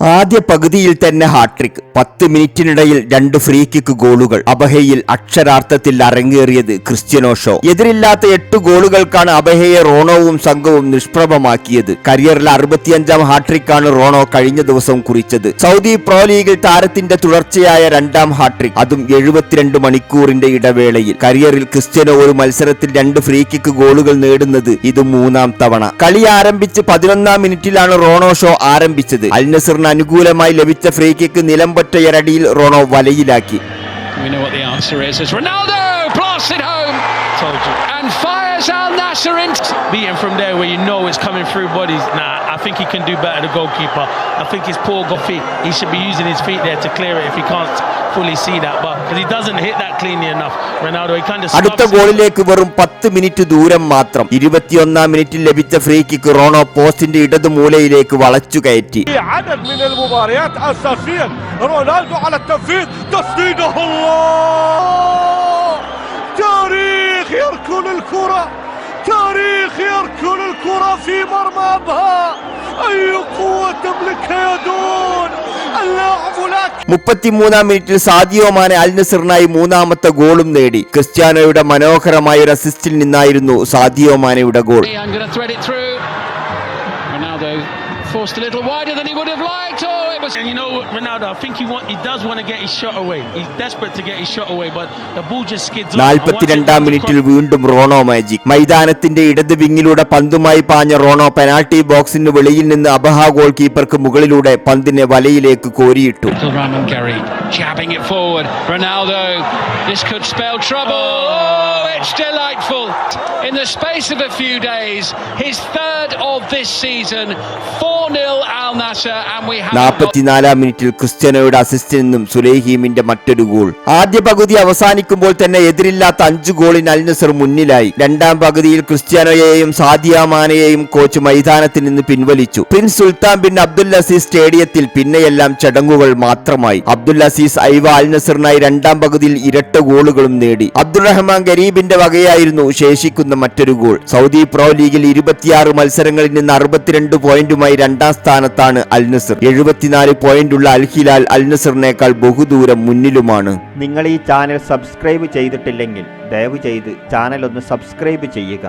ആദ്യ പകുതിയിൽ തന്നെ ഹാട്രിക് പത്ത് മിനിറ്റിനിടയിൽ രണ്ട് ഫ്രീ കിക്ക് ഗോളുകൾ. അബഹയിൽ അക്ഷരാർത്ഥത്തിൽ അരങ്ങേറിയത് ക്രിസ്ത്യനോ ഷോ. എതിരില്ലാത്ത എട്ട് ഗോളുകൾക്കാണ് അബഹയെ റോണോവും സംഘവും നിഷ്പ്രഭമാക്കിയത്. കരിയറിലെ അറുപത്തിയഞ്ചാം ഹാട്രിക്കാണ് റോണോ കഴിഞ്ഞ ദിവസം കുറിച്ചത്. സൗദി പ്രോ ലീഗിൽ താരത്തിന്റെ തുടർച്ചയായ രണ്ടാം ഹാട്രിക് അതും എഴുപത്തിരണ്ട് മണിക്കൂറിന്റെ ഇടവേളയിൽ. കരിയറിൽ ക്രിസ്ത്യനോ ഒരു മത്സരത്തിൽ രണ്ട് ഫ്രീ കിക്ക് ഗോളുകൾ നേടുന്നത് ഇത് മൂന്നാം തവണ. കളി ആരംഭിച്ച് പതിനൊന്നാം മിനിറ്റിലാണ് റോണോ ഷോ ആരംഭിച്ചത്. അൽ നസറിന് അനുകൂലമായി ലഭിച്ച ഫ്രീ കിക്ക് നിലംപൊറ്റയരടിയിൽ റോണോ വലയിലാക്കി We know what the answer is. It's Ronaldo blasts it home. Told you. And fires Al Nasser in. Beating from there where you know it's coming through bodies. Nah, I think he can do better, the goalkeeper. I think his poor goal feet, he should be using his feet there to clear it if he can't fully see that. But because he doesn't hit that cleanly enough, Ronaldo, he kind of അടുത്ത scuffs it. ഗോളിലേക്ക് വെറും പത്ത് minute ദൂരം മാത്രം ഇരുപത്തിയൊന്നാം മിനിറ്റിൽ ലഭിച്ച free kick Rono പോസ്റ്റിന്റെ ഇടതു മൂലയിലേക്ക് വളച്ചു കയറ്റി في عدد من المباريات اساسيا رونالدو على التنفيذ تسديده الله تاريخ يركن الكرة تاريخ يركن الكرة في مرمى أبها أي قوة تملكها يدون اللاعب لك മുപ്പത്തിമൂന്നാം മിനിറ്റിൽ സാദിയോ മാനെ അൽ നസറിനായി മൂന്നാമത്തെ ഗോളും നേടി. ക്രിസ്ത്യാനോയുടെ മനോഹരമായ ഒരു അസിസ്റ്റിൽ നിന്നായിരുന്നു സാദിയോ മാനയുടെ goal. Forced a little wider than he would have liked. Oh, it was. And you know Ronaldo, I think he want he does want to get his shot away. He's desperate to get his shot away, but the ball just skids നാൽപ്പത്തിരണ്ടാം മിനിറ്റിൽ വീണ്ടും Rono magic മൈതാനത്തിന്റെ ഇടത് വിങ്ങിലൂടെ പന്തുമായി പാഞ്ഞ Rono penalty ബോക്സിന് വെളിയിൽ നിന്ന് Abha goal കീപ്പർക്ക് മുകളിലൂടെ പന്തിനെ വലയിലേക്ക് കോരിയിട്ടു Little Ramon Gary jabbing it forward. Ronaldo, this could spell trouble. Oh, it's delightful. In the space of a few days, his third of this season, 4 0 Al Nasser, and we have. നാൽപ്പത്തിനാലാം മിനിറ്റിൽ ക്രിസ്ത്യാനോയുടെ അസിസ്റ്റിൽ നിന്നും സുലൈഹീമിന്റെ മറ്റൊരു goal ആദ്യ പകുതി അവസാനിക്കുമ്പോൾ തന്നെ എതിരില്ലാത്ത അഞ്ച് ഗോളിന് അൽ നസർ മുന്നിലായി രണ്ടാം പകുതിയിൽ ക്രിസ്ത്യാനോയെയും സാദിയാമാനെയും കോച്ച് മൈതാനത്തിൽ നിന്ന് പിൻവലിച്ചു Prince Sultan bin Abdul Aziz സ്റ്റേഡിയത്തിൽ പിന്നെയെല്ലാം ചടങ്ങുകൾ മാത്രമായി അബ്ദുൽ അസീസ് ഐവ അൽ നസറിനായി രണ്ടാം പകുതിയിൽ ഇരട്ട ഗോളുകളും നേടി. അബ്ദുറഹ്മാൻ ഗരീബിന്റെ വകയായിരുന്നു ശേഷിക്കുന്ന മറ്റൊരു ഗോൾ. സൗദി പ്രോ ലീഗിൽ ഇരുപത്തിയാറ് മത്സരങ്ങളിൽ നിന്ന് അറുപത്തിരണ്ട് പോയിന്റുമായി രണ്ടാം സ്ഥാനത്താണ് അൽ നസർ എഴുപത്തിനാല് പോയിന്റുള്ള അൽ ഹിലാൽ അൽ നസറിനേക്കാൾ ബഹുദൂരം മുന്നിലുമാണ്. നിങ്ങൾ ഈ ചാനൽ സബ്സ്ക്രൈബ് ചെയ്തിട്ടില്ലെങ്കിൽ ദയവ് ചെയ്ത് ചാനൽ ഒന്ന് സബ്സ്ക്രൈബ് ചെയ്യുക.